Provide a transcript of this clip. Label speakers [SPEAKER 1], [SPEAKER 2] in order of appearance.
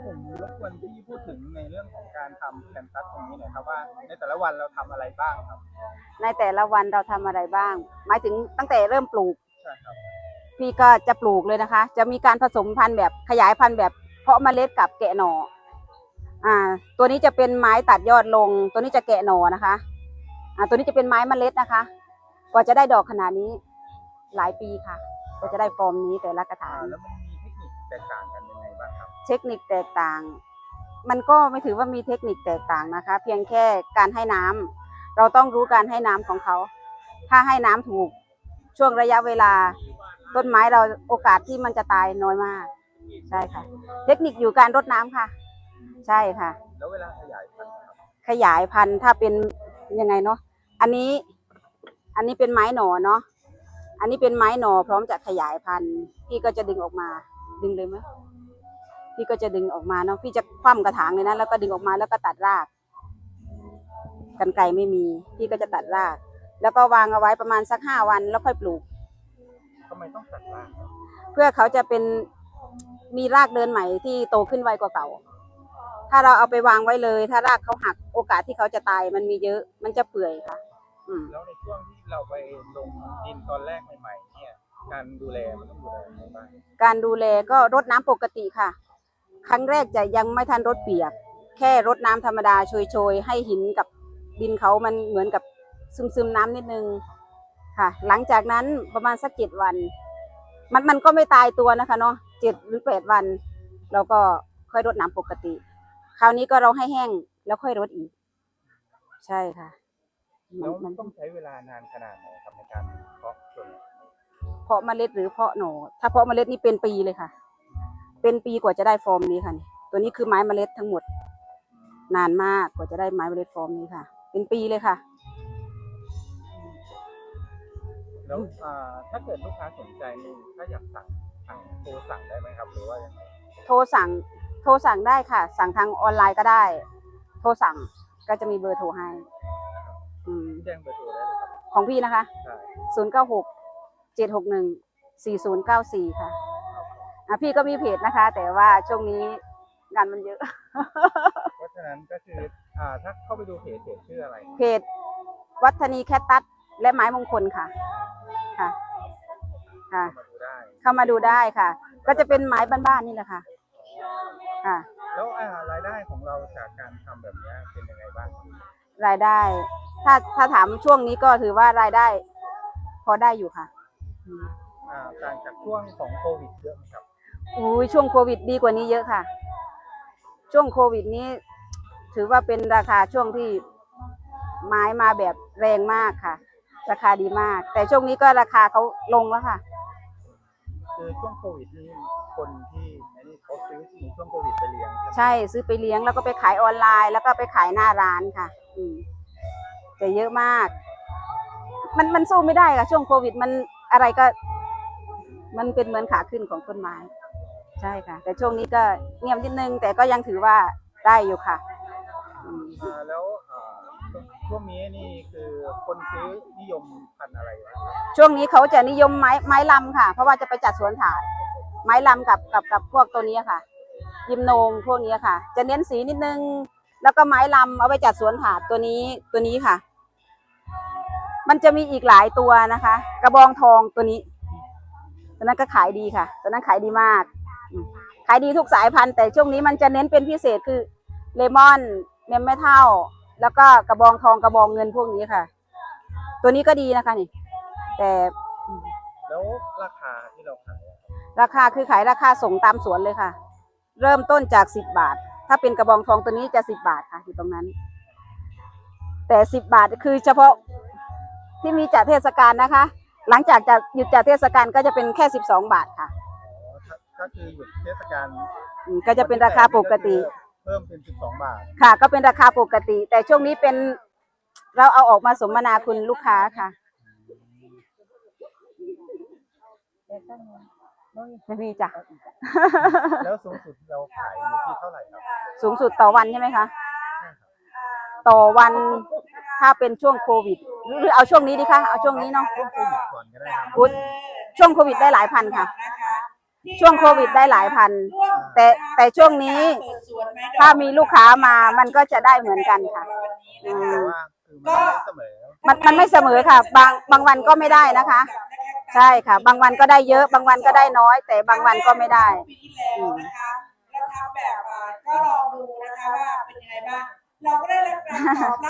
[SPEAKER 1] ครับผมรบกวนพี่พูดถึงในเรื่องของการทำแคนตัสตรงนี้หน่อยครับว่า ในแต่ละวันเราทำอะไรบ้างครับ
[SPEAKER 2] ในแต่ละวันเราทำอะไรบ้าง หมายถึงตั้งแต่เริ่มปลูก
[SPEAKER 1] ใช่ครับ
[SPEAKER 2] พี่ก็จะปลูกเลยนะคะ จะมีการผสมพันธุ์แบบขยายพันธุ์แบบเพาะเมล็ดกับแกะหน่อ อ่า ตัวนี้จะเป็นไม้ตัดยอดลง ตัวนี้จะแกะหน่อนะคะ อ่า ตัวนี้จะเป็นไม้เมล็ดนะคะ กว่าจะได้ดอกขนาดนี้ หลายปีค่ะกว่าจะได้ฟอร์มนี้แต่ละกระถา
[SPEAKER 1] อ่าง แล้วมันมีเทคนิคแตกต่างกันยังไง บ้างครับ
[SPEAKER 2] เทคนิคแตกต่าง มันก็ไม่ถือว่ามีเทคนิคแตกต่างนะคะ เพียงแค่การให้น้ำเราต้องรู้การให้น้ำของเขา ถ้าให้น้ำถูกช่วงระยะเวลา ต้นไม้เราโอกาสที่มันจะตายน้อยมากใช่ค่ะ เทคนิคอยู่การรดน้ำค่ะ ใช่ค่ะ
[SPEAKER 1] แล้วเวลาขยายพันธุ์นะครับ
[SPEAKER 2] ขยายพันธุ์ถ้าเป็นยังไงเนาะอันนี้อันนี้เป็นไม้หน่อเนาะอันนี้เป็นไม้หน่อพร้อมจะขยายพันธุ์พี่ก็จะดึงออกมาดึงเลยไหม พี่ก็จะดึงออกมาเนาะพี่จะคว่ำกระถางเลยนะแล้วก็ดึงออกมาแล้วก็ตัดราก กันไกรไม่มี พี่ก็จะตัดราก แล้วก็วางเอาไว้ประมาณสักห้าวันแล้วค่อยปลูก
[SPEAKER 1] ทำไมต้องตัดรากครับ
[SPEAKER 2] เพื่อเขาจะเป็นมีรากเดินใหม่ที่โตขึ้นไวกว่าเก่า ถ้าเราเอาไปวางไว้เลย ถ้ารากเขาหักโอกาสที่เขาจะตายมันมีเยอะ มันจะเปื่อยค่ะ อืม
[SPEAKER 1] แล้วในช่วงที่เราไปลงดินตอนแรกใหม่ๆเนี่ย การดูแลมันต้องดูแลยังไงบ้าง
[SPEAKER 2] การดูแลก็รดน้ำปกติค่ะ ครั้งแรกจะยังไม่ทันรดเปียก แค่รดน้ำธรรมดาโชยๆ ให้หินกับดินเขามันเหมือนกับซึมๆน้ำนิดนึงค่ะ หลังจากนั้นประมาณสักเจ็ดวัน มันมันก็ไม่ตายตัวนะคะเนาะเจ็ดหรือแปดวัน เราก็ค่อยรดน้ำปกติ คราวนี้ก็เราให้แห้งแล้วค่อยรดอีก ใช่ค่ะมั
[SPEAKER 1] แล้
[SPEAKER 2] น
[SPEAKER 1] ว
[SPEAKER 2] มัน
[SPEAKER 1] ต้องใช้เวลานานขนาดไหนครับในการเพาะตัวนี้
[SPEAKER 2] เพาะเมล็ดหรือเพาะหน่อถ้าเพาะเมล็ดนี่เป็นปีเลยค่ะ เป็นปีกว่าจะได้ฟอร์มนี้ค่ะนี่ตัวนี้คือไม้เมล็ดทั้งหมด นานมากกว่าจะได้ไม้เมล็ดฟอร์มนี้ค่ะ เป็นปีเลยค่ะ
[SPEAKER 1] แล้วอ่าถ้าเกิดลูกค้าสนใจนี่ถ้าอยากสั่งสั่งโทรสั่งได้ไหมครับ หรือว่ายังไง
[SPEAKER 2] โทรสั่งโทรสั่งได้ค่ะ สั่งทางออนไลน์ก็ได้ โทรสั่งก็จะมีเบอร์โทรให้อืม
[SPEAKER 1] แจ้งเบอร์โทรได้เลยครับ
[SPEAKER 2] ของพี่นะคะ
[SPEAKER 1] ใช่
[SPEAKER 2] ศูนย์เก้าหกเจ็ดหกหนึ่งสี่ศูนย์เก้าสี่ค่ะ อะพี่ก็มีเพจนะคะ แต่ว่าช่วงนี้งานมันเยอะ
[SPEAKER 1] เพราะฉะนั้นก็คืออ่าถ้าเข้าไปดูเพจเพจชื่ออะไร
[SPEAKER 2] เพจวัฒนีแคตตัสและไม้มงคลค่ะ ค่ะ ค่ะ
[SPEAKER 1] มาดูได้
[SPEAKER 2] เข้ามาดูได้ค่ะ ก็จะเป็นไม้บ้านๆนี่แหละค่ะ ค่ะ
[SPEAKER 1] แล้วอ่ารายได้ของเราจากการทำแบบเนี้ยเป็นยังไงบ้างครับ
[SPEAKER 2] รายได้ ถ้าถ้าถามช่วงนี้ก็ถือว่ารายได้ พอได้อยู่ค่ะอืม
[SPEAKER 1] อ่าต่างจากช่วงของโควิดเยอะไหมครับ
[SPEAKER 2] อุ้ยช่วงโควิดดีกว่านี้เยอะค่ะ ช่วงโควิดนี้ ถือว่าเป็นราคาช่วงที่ไม้มาแบบแรงมากค่ะ ราคาดีมาก แต่ช่วงนี้ก็ราคาเขาลงแล้วค่ะ
[SPEAKER 1] คือช่วงโควิดนี่คนที่ไอ้นี่เขาซื้อในช่วงโควิดไปเลี้ยงใช่ไหม
[SPEAKER 2] ใช่ซื้อไปเลี้ยงแล้วก็ไปขายออนไลน์ แล้วก็ไปขายหน้าร้านค่ะ อืมแต่เยอะมาก มันมันสู้ไม่ได้ค่ะ ช่วงโควิดมันอะไรก็ มันเป็นเหมือนขาขึ้นของต้นไม้ ใช่ค่ะ แต่ช่วงนี้ก็เงียบนิดนึง แต่ก็ยังถือว่าได้อยู่ค่ะอืม
[SPEAKER 1] อ่าแล้วอ่าช่วงนี้นี่คือคนซื้อนิยมพันธุ์อะไรบ้างครับ
[SPEAKER 2] ช่วงนี้เขาจะนิยมไม้ไม้ลำค่ะ เพราะว่าจะไปจัดสวนถาด ไม้ลำกับกับกับพวกตัวนี้ค่ะ ยิมโนงพวกนี้ค่ะ จะเน้นสีนิดนึง แล้วก็ไม้ลำเอาไปจัดสวนถาดตัวนี้ตัวนี้ค่ะ มันจะมีอีกหลายตัวนะคะ กระบองทองตัวนี้ตัวนั้นก็ขายดีค่ะตัวนั้นขายดีมากอืมขายดีทุกสายพันธุ์แต่ช่วงนี้มันจะเน้นเป็นพิเศษคือเลมอนเมมไม่เท่า แล้วก็กระบองทองกระบองเงินพวกนี้ค่ะ ตัวนี้ก็ดีนะคะนี่ แต่
[SPEAKER 1] แล้วราคาที่เราขายอะครับ
[SPEAKER 2] ราคาคือขายราคาส่งตามสวนเลยค่ะ เริ่มต้นจากสิบบาท ถ้าเป็นกระบองทองตัวนี้จะสิบบาทค่ะอยู่ตรงนั้น แต่สิบบาทคือเฉพาะที่มีจัดเทศกาลนะคะ หลังจากจะหยุดจัดเทศกาลก็จะเป็นแค่สิบสองบาทค่ะ
[SPEAKER 1] อ๋อถ้า ก็คือหยุดเทศกาล
[SPEAKER 2] อืมก็จะเป็นราคาปกติ
[SPEAKER 1] เพิ่มเป็น 12 บาท
[SPEAKER 2] ค่ะก็เป็นราคาปกติ แต่ช่วงนี้เป็นเราเอาออกมาสมนาคุณลูกค้าค่ะไม่มีจ้ะ
[SPEAKER 1] แล้วสูงสุดเราขายอยู่ที่เท่าไหร่ครับ
[SPEAKER 2] สูงสุดต่อวันใช่ไหมคะ ต่อวันถ้าเป็นช่วงโควิด หรือเอาช่วงนี้ดีคะเอาช่วงนี้เนาะ
[SPEAKER 1] ช่วงโควิดก่อนก็ได้ครับ
[SPEAKER 2] อุ๊ยช่วงโควิดได้หลายพันค่ะ ช่วงโควิดได้หลายพัน แต่แต่ช่วงนี้ถ้ามีลูกค้ามามันก็จะได้เหมือนกันค่ะอืม
[SPEAKER 1] แต่ว่าคือมันไม่เสมอ
[SPEAKER 2] มันมันไม่เสมอค่ะ บางบางวันก็ไม่ได้นะคะ ใช่ค่ะ บางวันก็ได้เยอะ บางวันก็ได้น้อย แต่บางวันก็ไม่ได้
[SPEAKER 3] ปีที่แล้วนะคะแล้วทำแบบอ่าก็ลองดูนะคะว่าเป็นยังไงบ้าง เราก็ได้รับการตอบรับ